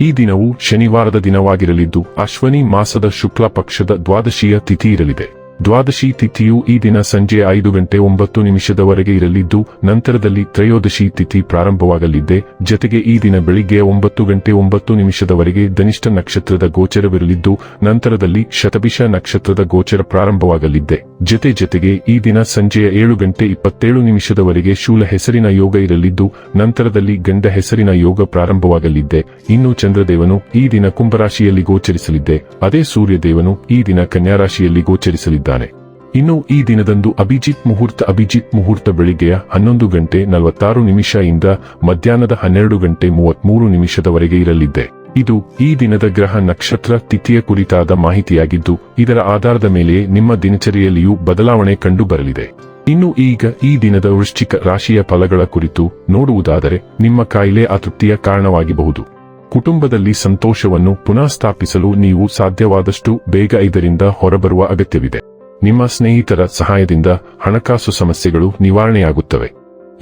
ಈ ದಿನವು ಶನಿವಾರದ ದಿನವಾಗಿರಲಿದ್ದು, ಅಶ್ವನಿ ಮಾಸದ ಶುಕ್ಲ ಪಕ್ಷದ ದ್ವಾದಶಿಯ ತಿಥಿ ಇರಲಿದೆ. ದ್ವಾದಶಿ ತಿಥಿಯು ಈ ದಿನ ಸಂಜೆ ಐದು ಗಂಟೆ ಒಂಬತ್ತು ನಿಮಿಷದವರೆಗೆ ಇರಲಿದ್ದು, ನಂತರದಲ್ಲಿ ತ್ರಯೋದಶಿ ತಿಥಿ ಪ್ರಾರಂಭವಾಗಲಿದ್ದೆ. ಜತೆಗೆ ಈ ದಿನ ಬೆಳಿಗ್ಗೆ ಒಂಬತ್ತು ಗಂಟೆ ಒಂಬತ್ತು ನಿಮಿಷದವರೆಗೆ ಧನಿಷ್ಠ ನಕ್ಷತ್ರದ ಗೋಚರವಿರಲಿದ್ದು, ನಂತರದಲ್ಲಿ ಶತಭಿಷ ನಕ್ಷತ್ರದ ಗೋಚರ ಪ್ರಾರಂಭವಾಗಲಿದ್ದೆ. ಜತೆ ಜತೆಗೆ ಈ ದಿನ ಸಂಜೆಯ ಏಳು ಗಂಟೆ ಇಪ್ಪತ್ತೇಳು ನಿಮಿಷದವರೆಗೆ ಶೂಲ ಹೆಸರಿನ ಯೋಗ ಇರಲಿದ್ದು, ನಂತರದಲ್ಲಿ ಗಂಡ ಹೆಸರಿನ ಯೋಗ ಪ್ರಾರಂಭವಾಗಲಿದ್ದೆ. ಇನ್ನು ಚಂದ್ರದೇವನು ಈ ದಿನ ಕುಂಭರಾಶಿಯಲ್ಲಿ ಗೋಚರಿಸಲಿದ್ದೆ. ಅದೇ ಸೂರ್ಯದೇವನು ಈ ದಿನ ಕನ್ಯಾರಾಶಿಯಲ್ಲಿ ಗೋಚರಿಸಲಿದ್ದಾನೆ. ಇನ್ನು ಈ ದಿನದಂದು ಅಭಿಜಿತ್ ಮುಹೂರ್ತ ಅಭಿಜಿತ್ ಮುಹೂರ್ತ ಬೆಳಿಗ್ಗೆಯ ಹನ್ನೊಂದು ಗಂಟೆ ನಲವತ್ತಾರು ನಿಮಿಷ ಇಂದ ಮಧ್ಯಾಹ್ನದ ಹನ್ನೆರಡು ಗಂಟೆ ಮೂವತ್ಮೂರು ನಿಮಿಷದವರೆಗೆ ಇರಲಿದ್ದೆ. ಇದು ಈ ದಿನದ ಗ್ರಹ ನಕ್ಷತ್ರ ತಿಥಿಯ ಕುರಿತಾದ ಮಾಹಿತಿಯಾಗಿದ್ದು, ಇದರ ಆಧಾರದ ಮೇಲೆ ನಿಮ್ಮ ದಿನಚರಿಯಲ್ಲಿಯೂ ಬದಲಾವಣೆ ಕಂಡು ಬರಲಿದೆ ಇನ್ನು ಈಗ ಈ ದಿನದ ವೃಶ್ಚಿಕ ರಾಶಿಯ ಫಲಗಳ ಕುರಿತು ನೋಡುವುದಾದರೆ, ನಿಮ್ಮ ಕಾಯಿಲೆ ಅತೃಪ್ತಿಯ ಕಾರಣವಾಗಿಬಹುದು. ಕುಟುಂಬದಲ್ಲಿ ಸಂತೋಷವನ್ನು ಪುನಃ ಸ್ಥಾಪಿಸಲು ನೀವು ಸಾಧ್ಯವಾದಷ್ಟು ಬೇಗ ಇದರಿಂದ ಹೊರಬರುವ ಅಗತ್ಯವಿದೆ. ನಿಮ್ಮ ಸ್ನೇಹಿತರ ಸಹಾಯದಿಂದ ಹಣಕಾಸು ಸಮಸ್ಯೆಗಳು ನಿವಾರಣೆಯಾಗುತ್ತವೆ.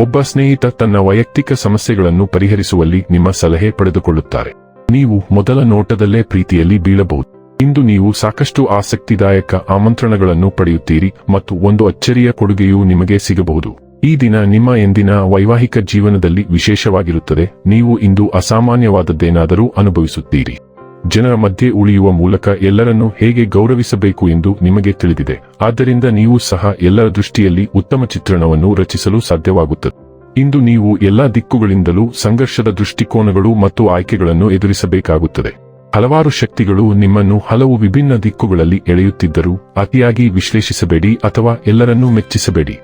ಒಬ್ಬ ಸ್ನೇಹಿತ ತನ್ನ ವೈಯಕ್ತಿಕ ಸಮಸ್ಯೆಗಳನ್ನು ಪರಿಹರಿಸುವಲ್ಲಿ ನಿಮ್ಮ ಸಲಹೆ ಪಡೆದುಕೊಳ್ಳುತ್ತಾರೆ. ನೀವು ಮೊದಲ ನೋಟದಲ್ಲೇ ಪ್ರೀತಿಯಲ್ಲಿ ಬೀಳಬಹುದು. ಇಂದು ನೀವು ಸಾಕಷ್ಟು ಆಸಕ್ತಿದಾಯಕ ಆಮಂತ್ರಣಗಳನ್ನು ಪಡೆಯುತ್ತೀರಿ ಮತ್ತು ಒಂದು ಅಚ್ಚರಿಯ ಕೊಡುಗೆಯೂ ನಿಮಗೆ ಸಿಗಬಹುದು. ಈ ದಿನ ನಿಮ್ಮ ಎಂದಿನ ವೈವಾಹಿಕ ಜೀವನದಲ್ಲಿ ವಿಶೇಷವಾಗಿರುತ್ತದೆ. ನೀವು ಇಂದು ಅಸಾಮಾನ್ಯವಾದದ್ದೇನಾದರೂ ಅನುಭವಿಸುತ್ತೀರಿ. ಜನರ ಮಧ್ಯೆ ಉಳಿಯುವ ಮೂಲಕ ಎಲ್ಲರನ್ನೂ ಹೇಗೆ ಗೌರವಿಸಬೇಕು ಎಂದು ನಿಮಗೆ ತಿಳಿದಿದೆ. ಆದ್ದರಿಂದ ನೀವು ಸಹ ಎಲ್ಲರ ದೃಷ್ಟಿಯಲ್ಲಿ ಉತ್ತಮ ಚಿತ್ರಣವನ್ನು ರಚಿಸಲು ಸಾಧ್ಯವಾಗುತ್ತದೆ. ಇಂದು ನೀವು ಎಲ್ಲಾ ದಿಕ್ಕುಗಳಿಂದಲೂ ಸಂಘರ್ಷದ ದೃಷ್ಟಿಕೋನಗಳು ಮತ್ತು ಆಯ್ಕೆಗಳನ್ನು ಎದುರಿಸಬೇಕಾಗುತ್ತದೆ. ಹಲವಾರು ಶಕ್ತಿಗಳು ನಿಮ್ಮನ್ನು ಹಲವು ವಿಭಿನ್ನ ದಿಕ್ಕುಗಳಲ್ಲಿ ಎಳೆಯುತ್ತಿದ್ದರೂ ಅತಿಯಾಗಿ ವಿಶ್ಲೇಷಿಸಬೇಡಿ ಅಥವಾ ಎಲ್ಲರನ್ನೂ ಮೆಚ್ಚಿಸಬೇಡಿ.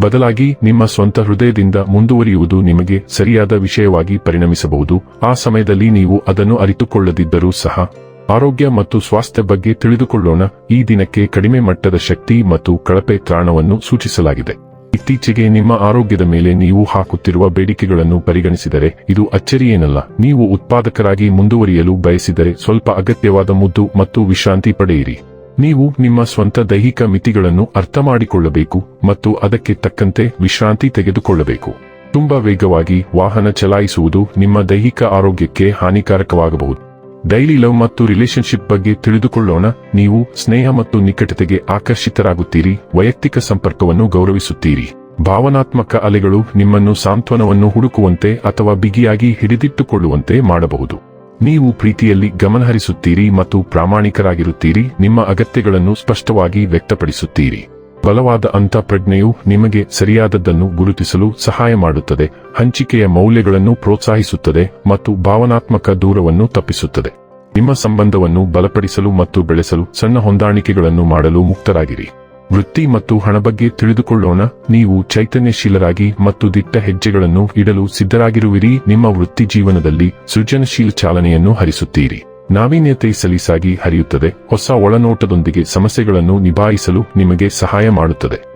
ಬದಲಾಗಿ ನಿಮ್ಮ ಸ್ವಂತ ಹೃದಯದಿಂದ ಮುಂದುವರಿಯುವುದು ನಿಮಗೆ ಸರಿಯಾದ ವಿಷಯವಾಗಿ ಪರಿಣಮಿಸಬಹುದು. ಆ ಸಮಯದಲ್ಲಿ ನೀವು ಅದನ್ನು ಅರಿತುಕೊಳ್ಳದಿದ್ದರೂ ಸಹ ಆರೋಗ್ಯ ಮತ್ತು ಸ್ವಾಸ್ಥ್ಯ ಬಗ್ಗೆ ತಿಳಿದುಕೊಳ್ಳೋಣ. ಈ ದಿನಕ್ಕೆ ಕಡಿಮೆ ಮಟ್ಟದ ಶಕ್ತಿ ಮತ್ತು ಕಳಪೆ ತ್ರಾಣವನ್ನು ಸೂಚಿಸಲಾಗಿದೆ. ಇತ್ತೀಚೆಗೆ ನಿಮ್ಮ ಆರೋಗ್ಯದ ಮೇಲೆ ನೀವು ಹಾಕುತ್ತಿರುವ ಬೇಡಿಕೆಗಳನ್ನು ಪರಿಗಣಿಸಿದರೆ ಇದು ಅಚ್ಚರಿಯೇನಲ್ಲ. ನೀವು ಉತ್ಪಾದಕರಾಗಿ ಮುಂದುವರಿಯಲು ಬಯಸಿದರೆ ಸ್ವಲ್ಪ ಅಗತ್ಯವಾದ ಮುದ್ದು ಮತ್ತು ವಿಶ್ರಾಂತಿ ಪಡೆಯಿರಿ. ನೀವು ನಿಮ್ಮ ಸ್ವಂತ ದೈಹಿಕ ಮಿತಿಗಳನ್ನು ಅರ್ಥ ಮಾಡಿಕೊಳ್ಳಬೇಕು ಮತ್ತು ಅದಕ್ಕೆ ತಕ್ಕಂತೆ ವಿಶ್ರಾಂತಿ ತೆಗೆದುಕೊಳ್ಳಬೇಕು. ತುಂಬಾ ವೇಗವಾಗಿ ವಾಹನ ಚಲಾಯಿಸುವುದು ನಿಮ್ಮ ದೈಹಿಕ ಆರೋಗ್ಯಕ್ಕೆ ಹಾನಿಕಾರಕವಾಗಬಹುದು. ಡೈಲಿ ಲವ್ ಮತ್ತು ರಿಲೇಶನ್ಶಿಪ್ ಬಗ್ಗೆ ತಿಳಿದುಕೊಳ್ಳೋಣ. ನೀವು ಸ್ನೇಹ ಮತ್ತು ನಿಕಟತೆಗೆ ಆಕರ್ಷಿತರಾಗುತ್ತೀರಿ. ವೈಯಕ್ತಿಕ ಸಂಪರ್ಕವನ್ನು ಗೌರವಿಸುತ್ತೀರಿ. ಭಾವನಾತ್ಮಕ ಅಲೆಗಳು ನಿಮ್ಮನ್ನು ಸಾಂತ್ವನವನ್ನು ಹುಡುಕುವಂತೆ ಅಥವಾ ಬಿಗಿಯಾಗಿ ಹಿಡಿದಿಟ್ಟುಕೊಳ್ಳುವಂತೆ ಮಾಡಬಹುದು. ನೀವು ಪ್ರೀತಿಯಲ್ಲಿ ಗಮನಹರಿಸುತ್ತೀರಿ ಮತ್ತು ಪ್ರಾಮಾಣಿಕರಾಗಿರುತ್ತೀರಿ. ನಿಮ್ಮ ಅಗತ್ಯಗಳನ್ನು ಸ್ಪಷ್ಟವಾಗಿ ವ್ಯಕ್ತಪಡಿಸುತ್ತೀರಿ. ಬಲವಾದ ಅಂತಃಪ್ರಜ್ಞೆಯು ನಿಮಗೆ ಸರಿಯಾದದ್ದನ್ನು ಗುರುತಿಸಲು ಸಹಾಯ ಮಾಡುತ್ತದೆ, ಹಂಚಿಕೆಯ ಮೌಲ್ಯಗಳನ್ನು ಪ್ರೋತ್ಸಾಹಿಸುತ್ತದೆ ಮತ್ತು ಭಾವನಾತ್ಮಕ ದೂರವನ್ನು ತಪ್ಪಿಸುತ್ತದೆ. ನಿಮ್ಮ ಸಂಬಂಧವನ್ನು ಬಲಪಡಿಸಲು ಮತ್ತು ಬೆಳೆಸಲು ಸಣ್ಣ ಹೊಂದಾಣಿಕೆಗಳನ್ನು ಮಾಡಲು ಮುಕ್ತರಾಗಿರಿ. ವೃತ್ತಿ ಮತ್ತು ಹಣ ಬಗ್ಗೆ ತಿಳಿದುಕೊಳ್ಳೋಣ, ನೀವು ಚೈತನ್ಯಶೀಲರಾಗಿ ಮತ್ತು ದಿಟ್ಟ ಹೆಜ್ಜೆಗಳನ್ನು ಇಡಲು ಸಿದ್ಧರಾಗಿರುವಿರಿ, ನಿಮ್ಮ ವೃತ್ತಿ ಜೀವನದಲ್ಲಿ ಸೃಜನಶೀಲ ಚಾಲನೆಯನ್ನು ಹರಿಸುತ್ತೀರಿ. ನಾವೀನ್ಯತೆ ಸಲೀಸಾಗಿ ಹರಿಯುತ್ತದೆ. ಹೊಸ ಒಳನೋಟದೊಂದಿಗೆ ಸಮಸ್ಯೆಗಳನ್ನು ನಿಭಾಯಿಸಲು ನಿಮಗೆ ಸಹಾಯ ಮಾಡುತ್ತದೆ.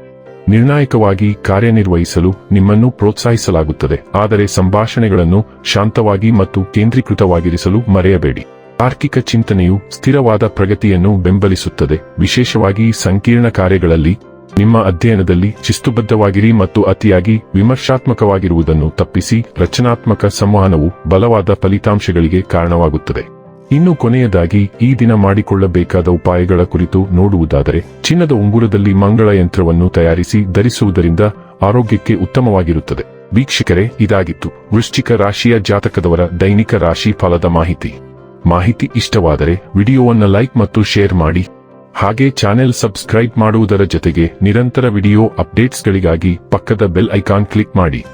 ನಿರ್ಣಾಯಕವಾಗಿ ಕಾರ್ಯನಿರ್ವಹಿಸಲು ನಿಮ್ಮನ್ನು ಪ್ರೋತ್ಸಾಹಿಸಲಾಗುತ್ತದೆ. ಆದರೆ ಸಂಭಾಷಣೆಗಳನ್ನು ಶಾಂತವಾಗಿ ಮತ್ತು ಕೇಂದ್ರೀಕೃತವಾಗಿರಿಸಲು ಮರೆಯಬೇಡಿ. ತಾರ್ಕಿಕ ಚಿಂತನೆಯು ಸ್ಥಿರವಾದ ಪ್ರಗತಿಯನ್ನು ಬೆಂಬಲಿಸುತ್ತದೆ. ವಿಶೇಷವಾಗಿ ಸಂಕೀರ್ಣ ಕಾರ್ಯಗಳಲ್ಲಿ ನಿಮ್ಮ ಅಧ್ಯಯನದಲ್ಲಿ ಶಿಸ್ತುಬದ್ಧವಾಗಿರಿ ಮತ್ತು ಅತಿಯಾಗಿ ವಿಮರ್ಶಾತ್ಮಕವಾಗಿರುವುದನ್ನು ತಪ್ಪಿಸಿ ರಚನಾತ್ಮಕ ಸಂವಹನವು ಬಲವಾದ ಫಲಿತಾಂಶಗಳಿಗೆ ಕಾರಣವಾಗುತ್ತದೆ. ಇನ್ನು ಕೊನೆಯದಾಗಿ ಈ ದಿನ ಮಾಡಿಕೊಳ್ಳಬೇಕಾದ ಉಪಾಯಗಳ ಕುರಿತು ನೋಡುವುದಾದರೆ, ಚಿನ್ನದ ಉಂಗುರದಲ್ಲಿ ಮಂಗಳ ಯಂತ್ರವನ್ನು ತಯಾರಿಸಿ ಧರಿಸುವುದರಿಂದ ಆರೋಗ್ಯಕ್ಕೆ ಉತ್ತಮವಾಗಿರುತ್ತದೆ. ವೀಕ್ಷಕರೇ, ಇದಾಗಿತ್ತು. ವೃಶ್ಚಿಕ ರಾಶಿಯ ಜಾತಕದವರ ದೈನಿಕ ರಾಶಿ ಫಲದ ಮಾಹಿತಿ. ಮಾಹಿತಿ ಇಷ್ಟವಾದರೆ ವಿಡಿಯೋವನ್ನು ಲೈಕ್ ಮತ್ತು ಶೇರ್ ಮಾಡಿ. ಹಾಗೆ ಚಾನೆಲ್ ಸಬ್ಸ್ಕ್ರೈಬ್ ಮಾಡುವುದರ ಜೊತೆಗೆ ನಿರಂತರ ವಿಡಿಯೋ ಅಪ್ಡೇಟ್ಸ್ಗಳಿಗಾಗಿ ಪಕ್ಕದ ಬೆಲ್ ಐಕಾನ್ ಕ್ಲಿಕ್ ಮಾಡಿ.